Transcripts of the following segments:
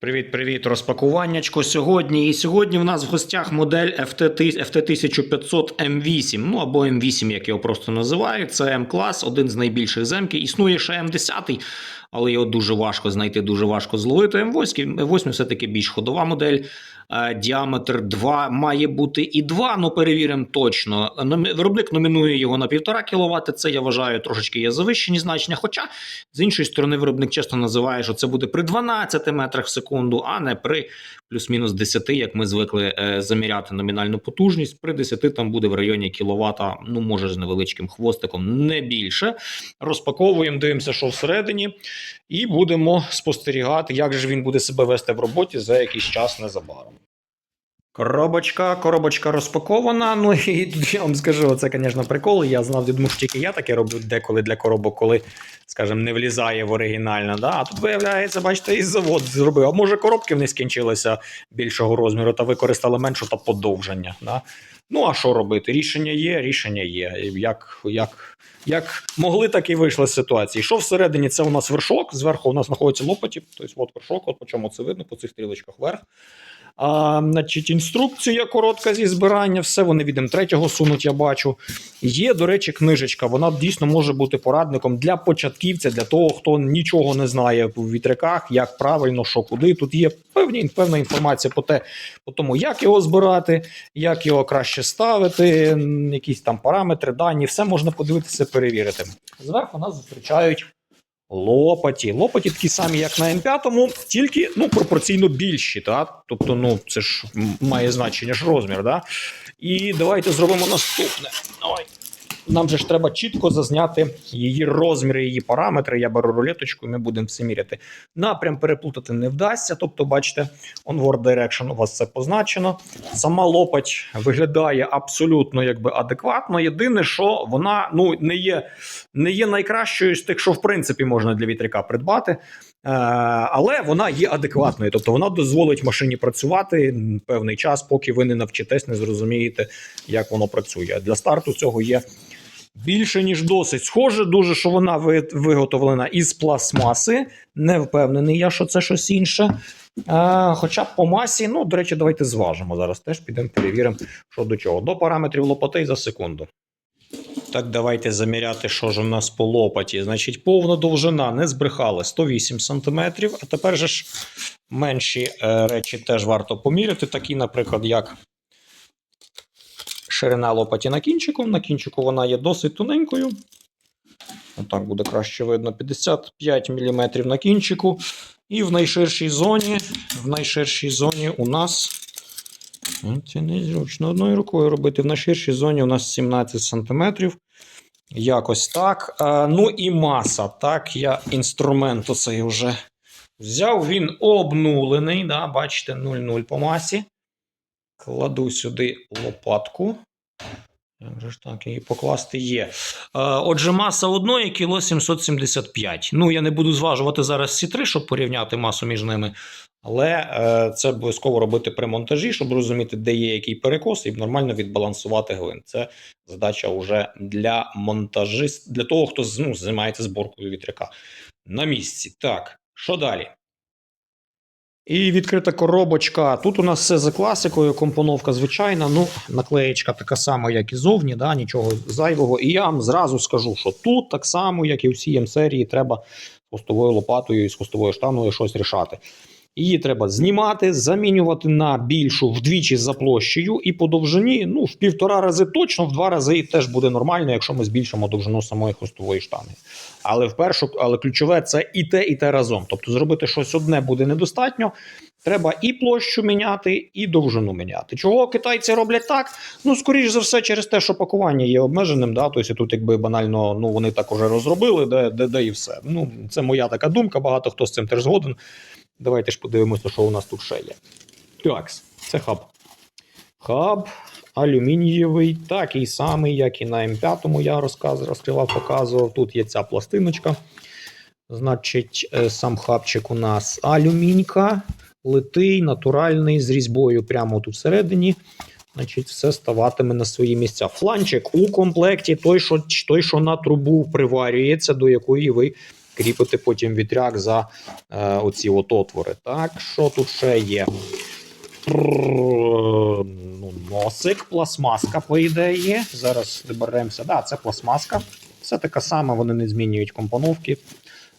Привіт-привіт, розпакуваннячко сьогодні. І сьогодні в нас в гостях модель FT, FT1500 M8, ну або M8, як його просто називають. Це М-клас, один з найбільших земків. Існує ще М10, але його дуже важко знайти, дуже важко зловити. М8, М8 все-таки більш ходова модель. Е, Діаметр 2 має бути і 2, ну перевіримо точно. Виробник номінує його на 1,5 кВт. Це я вважаю трошечки є завищені значення. Хоча з іншої сторони, виробник чесно називає, що це буде при 12 метрах в секунду, а не при плюс-мінус 10, як ми звикли е, заміряти номінальну потужність. При 10 там буде в районі кіловата, ну може з невеличким хвостиком, не більше. Розпаковуємо, дивимося, що всередині, і будемо спостерігати, як же він буде себе вести в роботі за якийсь час незабаром. Коробочка, коробочка розпакована. Ну і я вам скажу, це, звісно, прикол. Я знав, що тільки я таке роблю деколи для коробок, коли, скажімо, не влізає в оригінальне. Да? А тут виявляється, бачите, і завод зробив. А може коробки в них скінчилися більшого розміру та використали меншу та подовження. Да? Ну, а що робити? Рішення є, рішення є. Як, як, як могли, так і вийшли з ситуації. Що всередині? Це у нас вершок, зверху у нас знаходиться лопаті, тобто от вершок, от по чому це видно, по цих стрілочках вверх. А, значить, інструкція коротка зі збирання, все вони від М3 сунуть, я бачу. Є, до речі, книжечка. Вона дійсно може бути порадником для початківця, для того, хто нічого не знає в вітряках, як правильно, що куди. Тут є певні, певна інформація по, те, по тому, як його збирати, як його краще ставити, якісь там параметри, дані, все можна подивитися, перевірити. Зверху нас зустрічають лопаті. Лопаті такі самі, як на М5, тільки ну, пропорційно більші. Та? Тобто, ну, це ж має значення ж розмір. Да? І давайте зробимо наступне. Ой. Нам же ж треба чітко зазняти її розміри, її параметри. Я беру рулеточку, ми будемо все міряти. Напрям переплутати не вдасться. Тобто, бачите, onward direction у вас це позначено. Сама лопать виглядає абсолютно якби адекватно. Єдине, що вона ну не є, не є найкращою з тих, що в принципі можна для вітряка придбати. Е, але вона є адекватною, тобто вона дозволить машині працювати певний час, поки ви не навчитесь, не зрозумієте, як воно працює. Для старту цього є більше ніж досить. Схоже, дуже, що вона виготовлена із пластмаси. Не впевнений я, що це щось інше. Е, хоча по масі, ну, до речі, давайте зважимо. Зараз теж підемо перевіримо, що до чого. До параметрів лопатей за секунду. Так, давайте заміряти, що ж у нас по лопаті. Значить, повна довжина не збрехали 108 см. А тепер же ж менші е, речі теж варто поміряти, такі, наприклад, як ширина лопаті на кінчику. На кінчику вона є досить тоненькою. Отак буде краще видно. 55 мм на кінчику. І в найширшій зоні, в найширшій зоні у нас. Ну, Це незручно одною рукою робити. В найширшій зоні у нас 17 см. Якось так. Ну і маса. Так, я інструмент оцей вже взяв. Він обнулений. Да, бачите, 0,0 по масі. Кладу сюди лопатку. Як ж так, її покласти є. Е, отже, маса одної кіло 775. Ну, я не буду зважувати зараз ці три, щоб порівняти масу між ними. Але е, це обов'язково робити при монтажі, щоб розуміти, де є який перекос, і нормально відбалансувати глин. Це задача вже для монтажист, для того, хто ну, займається зборкою вітряка. На місці. Так, що далі? І відкрита коробочка. Тут у нас все за класикою, компоновка звичайна. Ну, наклеєчка така сама, як і зовні, да, нічого зайвого. І я вам зразу скажу, що тут так само, як і в м серії, треба з хвостовою лопатою і з хвостовою штаною щось рішати. Її треба знімати, замінювати на більшу вдвічі за площею і по довжині, ну, в півтора рази точно, в два рази теж буде нормально, якщо ми збільшимо довжину самої хвостової штанги. Але в першу, але ключове це і те, і те разом. Тобто зробити щось одне буде недостатньо. Треба і площу міняти, і довжину міняти. Чого китайці роблять так? Ну, скоріш за все, через те, що пакування є обмеженим. Да? Тобто тут, якби банально, ну вони так уже розробили, де, де, де і все. Ну, це моя така думка. Багато хто з цим теж згоден. Давайте ж подивимося, що у нас тут ще є. Так, це хаб. Хаб алюмінієвий, такий самий, як і на М5 я розкривав, показував. Тут є ця пластиночка. Значить, е, сам хабчик у нас алюмінька, литий, натуральний, з різьбою прямо тут всередині. Значить, все ставатиме на свої місця. Фланчик у комплекті той, що, той, що на трубу приварюється, до якої ви кріпити потім вітряк за е, оці от отвори. Так, що тут ще є? Ну, носик, пластмаска, по ідеї. Зараз доберемося. Да, це пластмаска. Все така сама, вони не змінюють компоновки.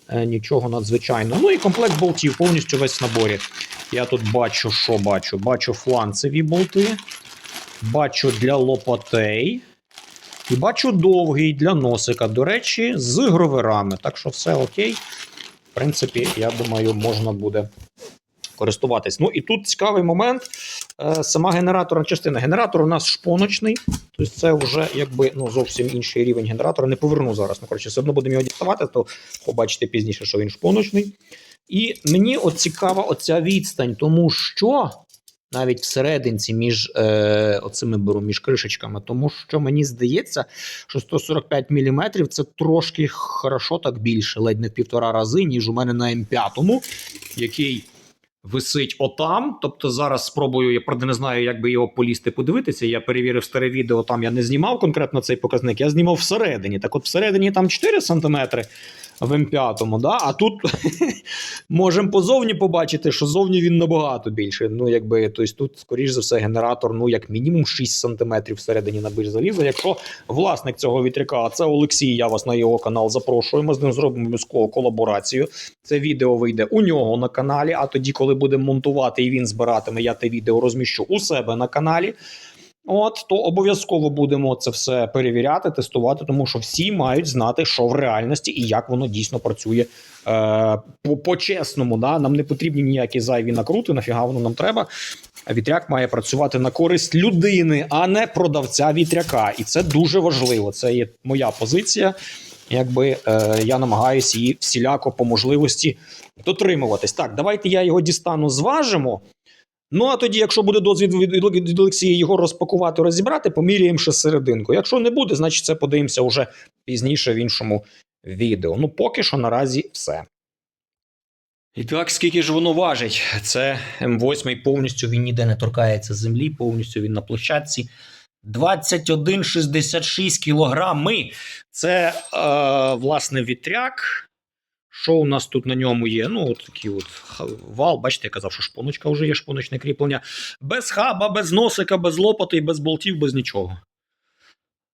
Е, Нічого надзвичайного. Ну і комплект болтів повністю весь в наборі. Я тут бачу, що бачу? Бачу фланцеві болти, бачу для лопатей. І бачу довгий для носика. До речі, з гроверами. Так що все окей. В принципі, я думаю, можна буде користуватись. Ну і тут цікавий момент. Е, Сама генераторна частина. Генератор у нас шпоночний, тобто це вже якби ну, зовсім інший рівень генератора. Не поверну зараз. Ну, коротше, все одно будемо його діставати, то побачите пізніше, що він шпоночний. І мені от цікава оця відстань, тому що навіть всерединці між е, оцими беру між кришечками, тому що мені здається, що 145 мм це трошки хорошо так більше, ледь не в півтора рази, ніж у мене на М5, який висить отам. Тобто зараз спробую, я правда не знаю, як би його полізти подивитися. Я перевірив старе відео, там я не знімав конкретно цей показник, я знімав всередині. Так от всередині там 4 см в М5, да? а тут можемо позовні побачити, що зовні він набагато більше. Ну, якби, тобто тут, скоріш за все, генератор, ну, як мінімум 6 см всередині набір заліза. Якщо власник цього вітряка, а це Олексій, я вас на його канал запрошую. Ми з ним зробимо обов'язково колаборацію. Це відео вийде у нього на каналі. А тоді, коли будемо монтувати і він збиратиме, я те відео розміщу у себе на каналі. От, то обов'язково будемо це все перевіряти, тестувати, тому що всі мають знати, що в реальності і як воно дійсно працює е, по- по-чесному. Да? Нам не потрібні ніякі зайві накрути, нафіга воно нам треба. Вітряк має працювати на користь людини, а не продавця вітряка. І це дуже важливо. Це є моя позиція. Якби е, я намагаюся її всіляко по можливості дотримуватись. Так, давайте я його дістану, зважимо. Ну а тоді, якщо буде дозвіл від, Олексія його розпакувати, розібрати, поміряємо ще серединку. Якщо не буде, значить це подивимося вже пізніше в іншому відео. Ну, поки що наразі все. І так, скільки ж воно важить? Це М8 повністю він ніде не торкається землі, повністю він на площадці. 21,66 кілограми. Це, е, власне, вітряк. Що у нас тут на ньому є? Ну, от такий от вал. Бачите, я казав, що шпоночка вже є, шпоночне кріплення. Без хаба, без носика, без лопати, без болтів, без нічого.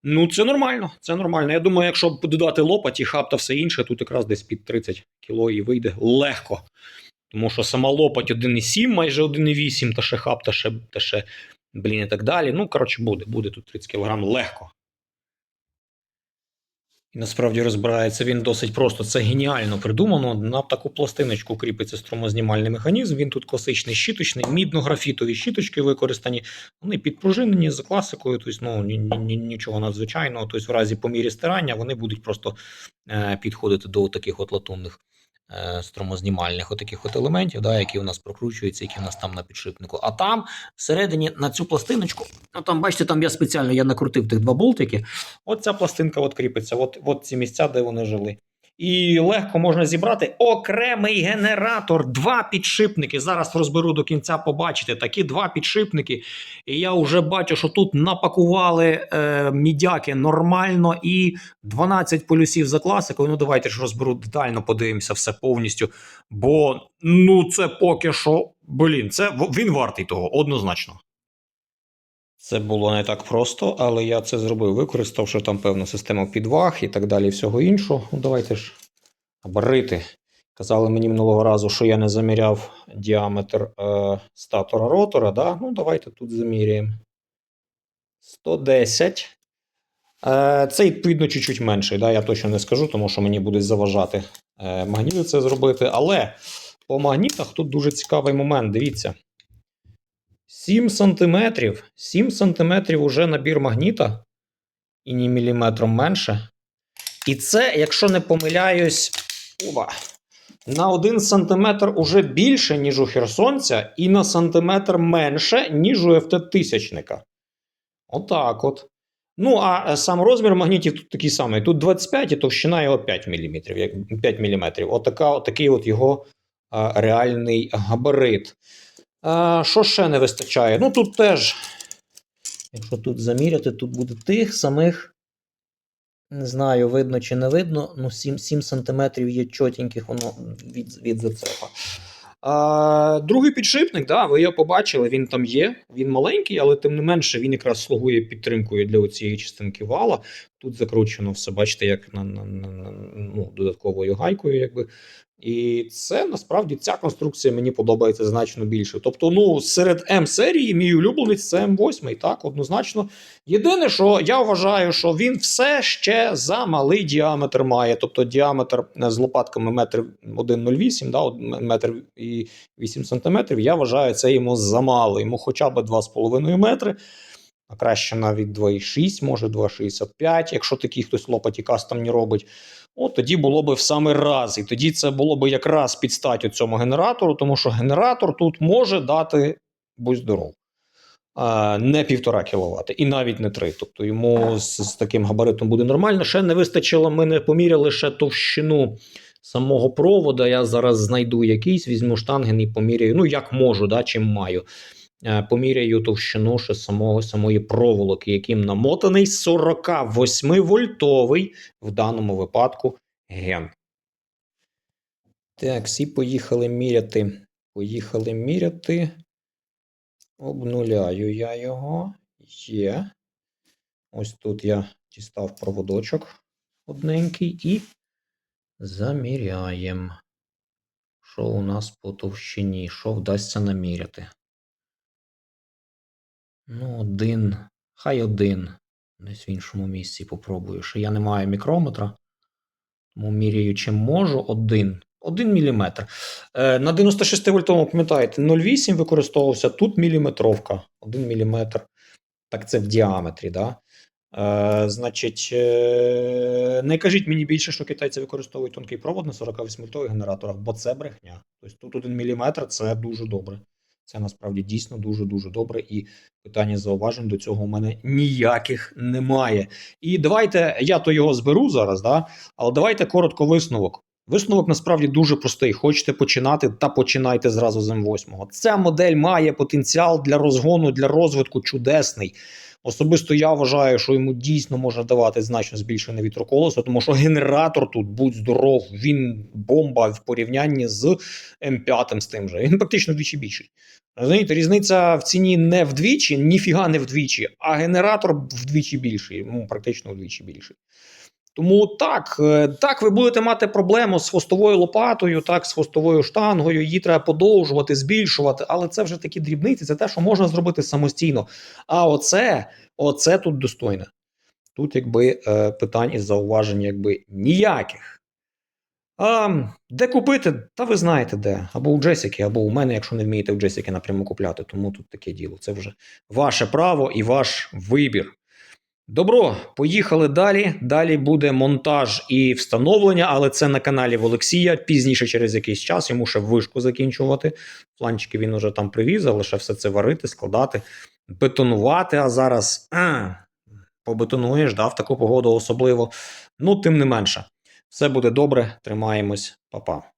Ну, це нормально. Це нормально. Я думаю, якщо додати лопаті, хаб та все інше, тут якраз десь під 30 кіло і вийде легко. Тому що сама лопать 1,7, майже 1,8, та ще хаб, та ще, та ще, блін, і так далі. Ну, коротше, буде, буде тут 30 кг легко. Насправді розбирається він досить просто. Це геніально придумано. На таку пластиночку кріпиться струмознімальний механізм. Він тут класичний щіточний, мідно-графітові щіточки використані. Вони підпружинені за класикою, тобто ну, ні, ні, ні- нічого надзвичайного. Тобто, в разі по мірі стирання вони будуть просто е, підходити до таких от латунних струмознімальних отаких от елементів, да, які у нас прокручуються, які у нас там на підшипнику. А там всередині на цю пластиночку, ну там бачите, там я спеціально я накрутив тих два болтики. От ця пластинка от кріпиться, от, от ці місця, де вони жили. І легко можна зібрати окремий генератор, два підшипники. Зараз розберу до кінця, побачите такі два підшипники. І я вже бачу, що тут напакували е, мідяки нормально і 12 полюсів за класикою. Ну давайте ж розберу детально, подивимося все повністю. Бо ну це поки що, блін, це він вартий того, однозначно. Це було не так просто, але я це зробив, використавши там певну систему підваг і так далі, всього іншого. Ну, давайте ж абарити. Казали мені минулого разу, що я не заміряв діаметр е, статора ротора. Да? Ну, давайте тут заміряємо. 110. Е, це відповідно чуть-чуть менший. Да? Я точно не скажу, тому що мені будуть заважати е, магніти це зробити. Але по магнітах тут дуже цікавий момент. Дивіться. 7 сантиметрів. 7 сантиметрів уже набір магніта. І ні міліметром менше. І це, якщо не помиляюсь, ува, на 1 сантиметр уже більше, ніж у Херсонця, і на сантиметр менше, ніж у ФТ-1000. Отак от. Ну, а е, сам розмір магнітів тут такий самий. Тут 25 і товщина його 5 мм. 5 мм. Отака, отакий от його а, реальний габарит. Що ще не вистачає? Ну тут теж, якщо тут заміряти, тут буде тих самих Не знаю, видно чи не видно. Ну, 7, 7 см є чотеньких воно від, від зацепа. А, другий підшипник, да, ви його побачили, він там є. Він маленький, але тим не менше він якраз слугує підтримкою для цієї частинки вала. Тут закручено все, бачите, як на, на, на, на ну, додатковою гайкою, якби. І це насправді ця конструкція мені подобається значно більше. Тобто, ну, серед М-серії мій улюбленець це М8, так, однозначно. Єдине, що я вважаю, що він все ще за малий діаметр має. Тобто діаметр е, з лопатками метр 1,08, да, метр і 8 сантиметрів. Я вважаю, це йому замало. Йому хоча б 2,5 метри. А краще навіть 2,6, може 2,65, якщо такий хтось лопаті кастомні робить. От тоді було б в самий раз. І тоді це було б якраз під статтю цьому генератору, тому що генератор тут може дати будь здоров. Не півтора кВт і навіть не три. Тобто йому з, з таким габаритом буде нормально. Ще не вистачило, ми не поміряли ще товщину самого провода. Я зараз знайду якийсь, візьму штанген і поміряю. Ну, як можу, да, чим маю. Е, Поміряю товщину ще самого самої проволоки, яким намотаний 48 вольтовий в даному випадку ген. Так, всі поїхали міряти. Поїхали міряти. Обнуляю я його. Є. Ось тут я дістав проводочок одненький і заміряємо. Що у нас по товщині? Що вдасться наміряти? Ну, один. Хай один. Десь в іншому місці попробую. Ще я не маю мікрометра. Тому міряю чим можу. Один. 1 мм. Е, на 96 вольтовому, пам'ятаєте, 0,8 використовувався, тут міліметровка. 1 мм. Так це в діаметрі, да? Е, значить, е, не кажіть мені більше, що китайці використовують тонкий провод на 48 вольтових генераторах, бо це брехня. Тобто тут 1 мм це дуже добре. Це насправді дійсно дуже-дуже добре, і питання зауважень до цього у мене ніяких немає. І давайте я то його зберу зараз, да? але давайте коротко висновок. Висновок насправді дуже простий. Хочете починати та починайте зразу з М8. Ця модель має потенціал для розгону, для розвитку чудесний. Особисто я вважаю, що йому дійсно може давати значно збільшене вітроколесо, тому що генератор тут будь здоров, він бомба в порівнянні з М5 з тим же. Він практично вдвічі більший. Розумієте, різниця в ціні не вдвічі, ніфіга не вдвічі, а генератор вдвічі більший, ну практично вдвічі більший. Тому так, е, так, ви будете мати проблему з хвостовою лопатою, так, з хвостовою штангою, її треба подовжувати, збільшувати, але це вже такі дрібниці, це те, що можна зробити самостійно. А оце, оце тут достойне. Тут, якби, е, питань і зауважень, якби ніяких. А, де купити? Та ви знаєте де. Або у Джесіки, або у мене, якщо не вмієте у Джесіки напряму купляти. Тому тут таке діло. Це вже ваше право і ваш вибір. Добро, поїхали далі. Далі буде монтаж і встановлення, але це на каналі в Олексія. Пізніше через якийсь час йому ще вишку закінчувати. Планчики він уже там привіз, але ще все це варити, складати, бетонувати. А зараз а, побетонуєш, да, в таку погоду особливо. Ну, тим не менше, все буде добре. Тримаємось, Па-па.